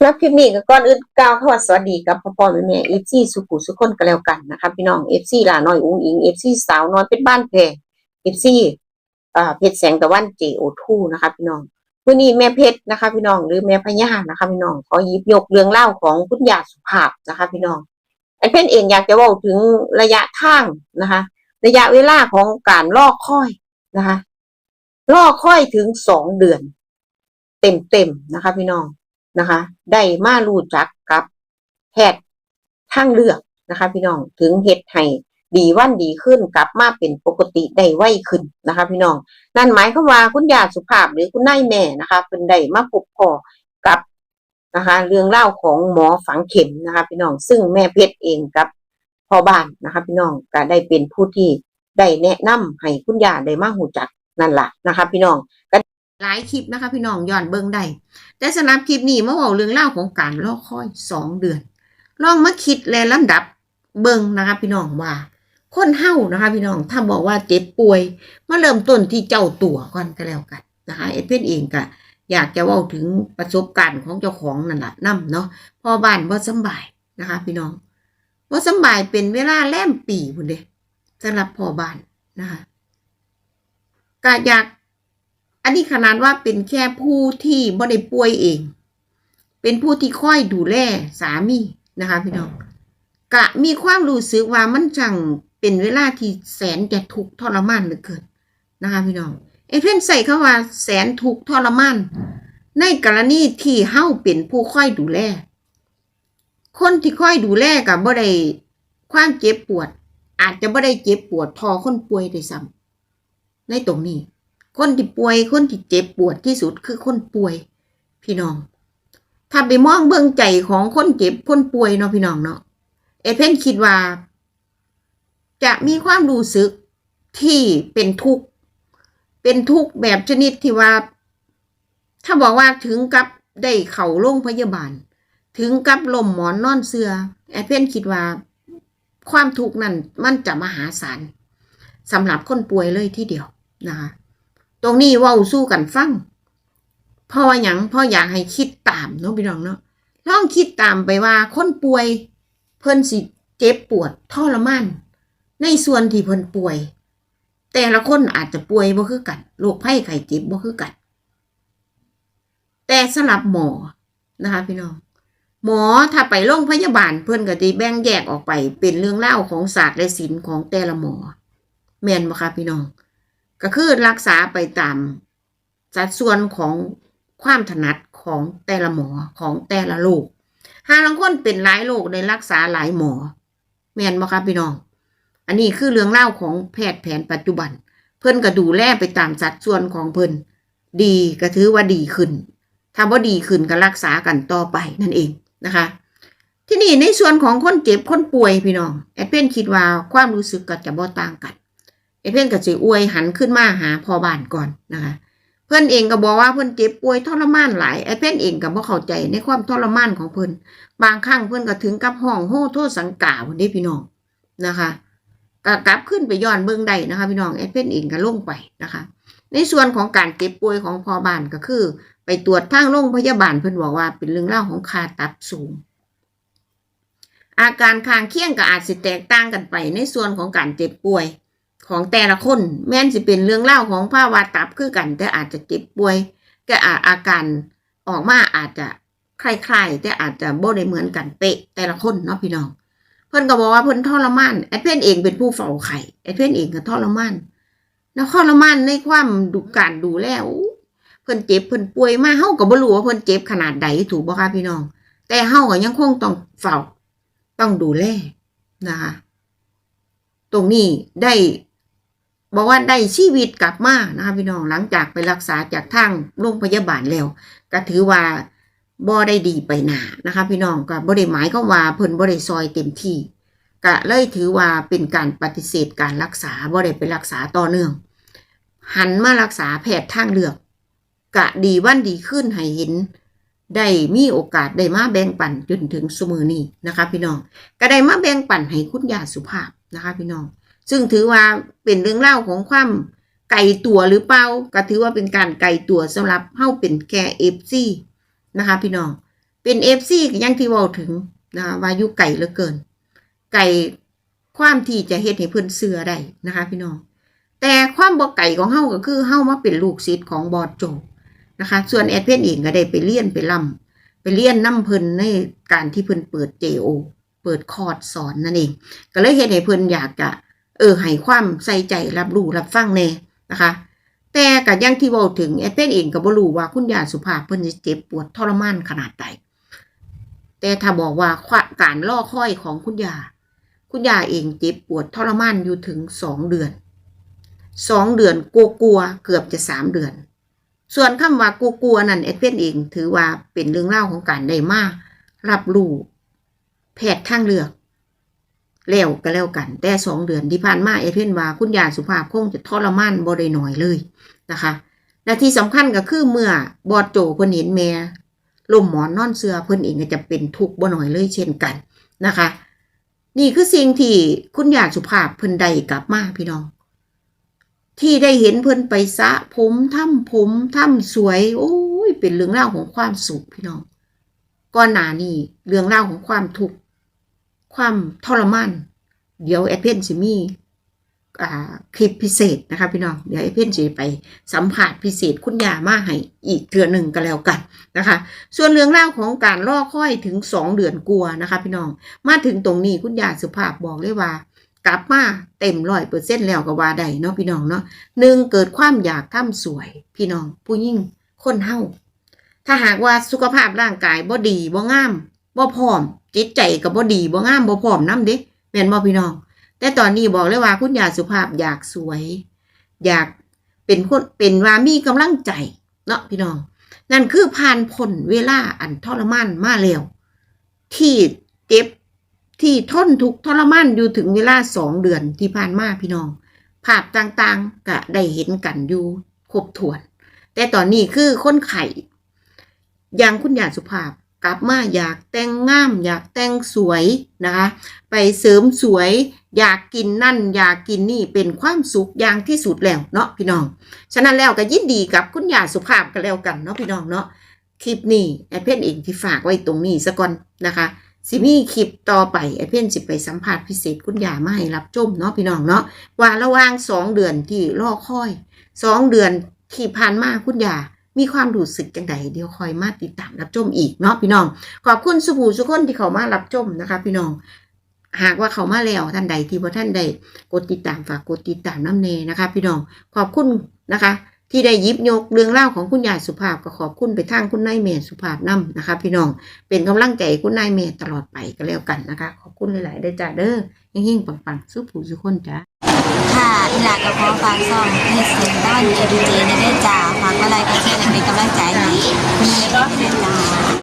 แล้วคลิปนี้ก็ก่อนอื่นกล่าวคำว่าสวัสดีกับพ่อพ่อแม่แม่เอฟซีสุขุสุขคนก็แล้วกันนะคะพี่น้องเอฟซีหลาน้อยอุ้งอิงเอฟซีสาวน้อยเป็นบ้านแพรเอฟซีอ่าเพชรแสงตะวันเจโอทูนะคะพี่น้องวันนี้แม่เพชรนะคะ พี่น้องหรือแม่พญานะคะพี่น้องขอหยิบยกเรื่องเล่าของคุณยาสุภาพนะคะ พี่น้องไอ้เพชรเองอยากจะว่าถึงระยะทางนะคะ ระยะเวลาของการรอค่อยนะคะรอค่อยถึงสองเดือน เต็มๆนะคะ พี่น้อง นะคะ ได้มารู้จักกับแพทย์ทางเลือกนะคะ พี่น้องถึงเฮ็ดให้ดีวันดีขึ้นกลับมาเป็นปกติได้ไวขึ้นนะคะ พี่น้อง นั่นหมายความว่าคุณยาสุภาพหรือคุณนายแม่นะคะเป็นได้มาพบพอกับนะคะ เรื่องเล่าของหมอฝังเข็มนะคะ พี่น้องซึ่งแม่เพชรเองกับพ่อบ้านนะคะ พี่น้องก็ได้เป็นผู้ที่ได้แนะนำให้คุณยาได้มาหูจักนั่นแหละนะคะ พี่น้องก็ หลายคลิปนะคะพี่น้องย้อนเบิ่งได้แต่สำหรับคลิปนี้มาเว้าเรื่องเล่าของการรอคอยสองเดือน ลองมาคิดและลำดับเบิ่งนะคะพี่น้องว่า คนเฮานะคะ พี่น้องถ้าบอกว่าเจ็บป่วย มาเริ่มต้นที่เจ้าตัวก่อนก็แล้วกันนะคะเอเพนเองก็อยากจะว้าถึงประสบการณ์ของเจ้าของนั่นแหละนํเนาะพอบ้านบ่สบายนะคะ พี่น้องบ่สบายเป็นเวลาแล่มปีพุ่นเด้สำหรับพอบ้านนะคะก็อยาก อันนี้ขนาดว่าเป็นแค่ผู้ที่บ่ได้ป่วยเอง เป็นผู้ที่ค่อยดูแลสามีนะคะพี่น้องกะมีความรู้สึกว่ามันจังเป็นเวลาที่แสนจะทุกข์ทรมานเหลือเกินนะคะพี่น้องเอเพ่นใส่คาว่าแสนทุกข์ทรมานในกรณีที่เฮาเป็นผู้ค่อยดูแล คนที่ค่อยดูแลกับบ่ได้ความเจ็บปวด อาจจะบ่ได้เจ็บปวดพอคนป่วยด้วยซ้ำในตรงนี้ คนที่ป่วยคนที่เจ็บปวดที่สุดคือคนป่วย พี่น้อง ถ้าไปมองเบื้องใจของคนเจ็บคนป่วยเนาะพี่น้องเนาะเอเพนคิดว่า จะมีความรู้สึกที่เป็นทุกข์เป็นทุกข์แบบชนิดที่ว่า ถ้าบอกว่าถึงกับได้เข่าโรงพยาบาล ถึงกับลมหมอนนอนเสือแอเพนคิดว่า ความทุกข์นั้นมันจะมหาศาลสำหรับคนป่วยเลยที่เดียวนะคะ ตรงนี้ว้าสู้กันฟังพราะว่าหยังพราะอยากให้คิดตามเนาะพี่น้องเนาะลองคิดตามไปว่าคนป่วย เพิ่นสิเจ็บปวดทรมานในส่วนที่เพิ่นป่วย แต่ละคนอาจจะป่วยบ่คือกันโรคภัยไข้เจ็บบ่คือกัน แต่สำหรับหมอนะคะพี่น้องหมอถ้าไปโรงพยาบาลเพิ่นก็จะแบ่งแยกออกไปเป็นเรื่องเล่าของศาสตร์และศิลป์ของแต่ละหมอ แมนบ่คะพี่น้อง ก็คือรักษาไปตามสัดส่วนของความถนัดของแต่ละหมอของแต่ละโรคหาบางคนเป็นหลายโรคในรักษาหลายหมอแม่นบ่คะพี่น้อง อันนี้คือเรื่องเล่าของแพทย์แผนปัจจุบัน เพิ่นก็ดูแลไปตามสัดส่วนของเพิ่นดีก็ถือว่าดีขึ้น ถ้าบ่าดีขึ้นก็รักษากันต่อไปนั่นเองนะคะ ที่นี่ในส่วนของคนเจ็บคนป่วยพี่น้องแอดเพนคิดว่าความรู้สึกก็จะบ่ต่างกัน เพื่อนก็สิอวยหันขึ้นมาหาพ่อบ้านก่อนนะคะ เพื่อนเองก็บอกว่าเพื่อนเจ็บป่วยทรมานหลายไอ้เพื่อนเองก็บ่เข้าใจในความทรมานของเพื่อนบางครั้งเพื่อนก็ถึงกับห้องโห่โทษสังกาวันนี้พี่น้องนะคะก็กลับขึ้นไปย้อนเบื้องใดนะคะพี่น้องไอ้เพื่อนเองก็ลงไปนะคะ ในส่วนของการเจ็บป่วยของพ่อบ้านก็คือ ไปตรวจทางโรงพยาบาลเพื่อนบอกว่าเป็นเรื่องเล่าของคาตับสูงอาการข้างเคียงก็อาจสิแตกต่างกันไปในส่วนของการเจ็บป่วย ของแต่ละคน แม้นสิเป็นเรื่องเล่าของภาวะตับคือกัน แต่อาจจะเจ็บป่วย ก็อาอาการออกมาอาจจะคล้ายๆแต่อาจจะบ่ได้เหมือนกันเป๊ะแต่ละคนเนาะพี่น้องเพิ่นก็บอกว่าเพิ่นทรมานแอดเพื่อนเองเป็นผู้เฝ้าไข่แอดเพื่อนเองก็ทรมานแล้วทรมานในความดูการดูแลเพิ่นเจ็บเพิ่นป่วยมาเฮาก็บ่รู้ว่าเพิ่นเจ็บขนาดใดถูกบ่คะพี่น้อง แต่เฮาก็ยังคงต้องเฝ้าต้องดูแลนะคะตรงนี้ได้ บอกว่าได้ชีวิตกลับมานะคะพี่น้องหลังจากไปรักษาจากทางโรงพยาบาลแล้วก็ถือว่าบ่ได้ดีไปหนานะคะ พี่น้องก็บ่ได้หมายก็ว่าเพิ่นบ่ได้ซอยเต็มที่ก็เลยถือว่าเป็นการปฏิเสธการรักษาบ่ได้ไปรักษาต่อเนื่อง หันมารักษาแพทย์ทางเลือกกะดีวันดีขึ้นให้เห็นได้มีโอกาสได้มาแบ่งปันจนถึงสมือนี้นะคะ พี่น้องก็ได้มาแบ่งปันให้คุณยาสุภาพนะคะ พี่น้อง ซึ่งถือว่าเป็นเรื่องเล่าของความไก่ตัวหรือเปล่าก็ถือว่าเป็นการไก่ตัวสำหรับเฮาเป็นแค่เอฟซีนะคะ พี่น้องเป็นเอฟซียังที่เว้าถึงนะคะว่ายู่ไก่เหลือเกิน ไก่ความที่จะเฮ็ดให้เพิ่นเสือได้นะคะ พี่น้องแต่ความบ่ไก่ของเฮาก็คือเฮามาเป็นลูกศิษย์ของบอดโจนะคะ ส่วนแอดเพนเองก็ได้ไปเรียนไปล่ำไปเรียนนํเพิ่นในการที่เพิ่นเปิด JO เปิดคอร์สสอนนั่นเอง ก็เลยเฮ็ดให้เพิ่นอยากจะ เออให้ความใส่ใจรับรู้รับฟังแน่นะคะ แต่ก็อยังที่เว้าถึงแอดเพนเองก็บ่รู้ว่าคุณยาสุภาพเพิ่นจะเจ็บปวดทรมานขนาดใดแต่ถ้าบอกว่าการล่อค่อยของคุณยา คุณยาเองเจ็บปวดทรมานอยู่ถึงสองเดือนสองเดือนกลัวๆเกือบจะสามเดือน ส่วนคำว่ากลัวๆนั่นเอ็ดเพนเองถือว่าเป็นเรื่องเล่าของการได้มารับรู้แพทย์ทางเลือก แล้วก็แล้วกัน แต่สองเดือนที่ผ่านมาเอเพนว่าคุณยายสุภาพคงจะทรมานบ่ได้น้อยเลยนะคะ และที่สำคัญก็คือเมื่อบอดโจเพิ่นเห็นแม่ลมหมอนนอนเสือเพิ่นเองก็จะเป็นทุกข์บ่หน้อยเลยเช่นกันนะคะ นี่คือสิ่งที่คุณยายสุภาพเพิ่นได้กลับมาพี่น้อง ที่ได้เห็นเพิ่นไปสะผมทำผมทำสวย โอ้ยเป็นเรื่องเล่าวของความสุขพี่น้องก่อนหน้านี้เรื่องเล่าวของความทุกข์ ความทรมานเดี๋ยวแอดเพนสิมีคลิปพิเศษนะคะพี่น้องเดี๋ยวแอเพนสิไปสัมผัสพิเศษคุณยามาให้อีกเทือหนึ่งก็แล้วกันนะคะ ส่วนเรื่องเล่าของการล่อค่อยถึงสองเดือนกลัวนะคะพี่น้องมาถึงตรงนี้คุณยาสุภาพบอกเลยว่า กลับมาเต็มร้อยเปอร์เซ็นแล้วก็ว่าได้เนาะพี่น้องเนาะหนึ่งเกิดความอยากทำสวย พี่น้องผู้ยิ่งคนเฮาถ้าหากว่าสุขภาพร่างกายบ่ดีบ่งาม บ่พร้อม จิตใจก็บ่ดีบ่งามบ่พร้อมนํเด้แม่นบ่พี่น้อง แต่ตอนนี้บอกเลยว่าคุณยาสุภาพอยากสวย อยากเป็นคนเป็นว่ามีกำลังใจเนาะพี่น้อง นั่นคือผ่านพ้นเวลาอันทรมานมาแล้วที่เจ็บที่ทนทุกทรมานอยู่ถึงเวลาสองเดือนที่ผ่านมาพี่น้อง ภาพต่างๆก็ได้เห็นกันอยู่ครบถ้วน แต่ตอนนี้คือคนไข่อย่างคุณยาสุภาพ กลับมาอยากแต่งงาม อยากแต่งสวยนะคะ ไปเสริมสวย อยากกินนั่น อยากกินนี่เป็นความสุขอย่างที่สุดแล้วเนาะพี่น้อง ฉะนั้นแล้วก็ยินดีกับคุณยาสุภาพกันแล้วกันเนาะพี่น้องเนาะคลิปนี้แอเพนเองที่ฝากไว้ตรงนี้ซะก่อนนะคะสิมีคลิปต่อไปไอเพ่นสิไปสัมภาษณ์พิเศษคุณยาไมาให้รับชมเนาะพี่น้องเนาะว่าระว่างสองเดือนที่รอคอยสองเดือนที่ผ่านมาคุณยา มีความรู้สึกจังไดเดี๋ยวคอยมาติดตามรับชมอีกเนาะพี่น้อง ขอบคุณสุภูสุคนที่เขามารับชมนะคะพี่น้อง หากว่าเขามาแล้วท่านใดที่ว่าท่านใดกดติดตามฝากกดติดตามน้ำเนนะคะ พี่น้องขอบคุณนะคะที่ได้ยิบยกเรื่องเล่าของคุณยายสุภาพก็ขอบคุณไปทางคุณนายเมย์สุภาพนํนะคะ พี่น้องเป็นกำลังใจคุณนายเมย์ตลอดไปก็แล้วกันนะคะ ขอบคุณหลายๆได้จ้าเด้อเฮงๆปังๆสู้ผู้สุกคนจ้าค่ะอีหลากก็ขอฝากซ่อมเฮ็ดเสียงด้านเอดีเจในได้จ้า อะไรก็แค่นั้นเป็นกำลังใจให้มีก็เป็นจ้าแม่ก็เชรเสียงตะวันะ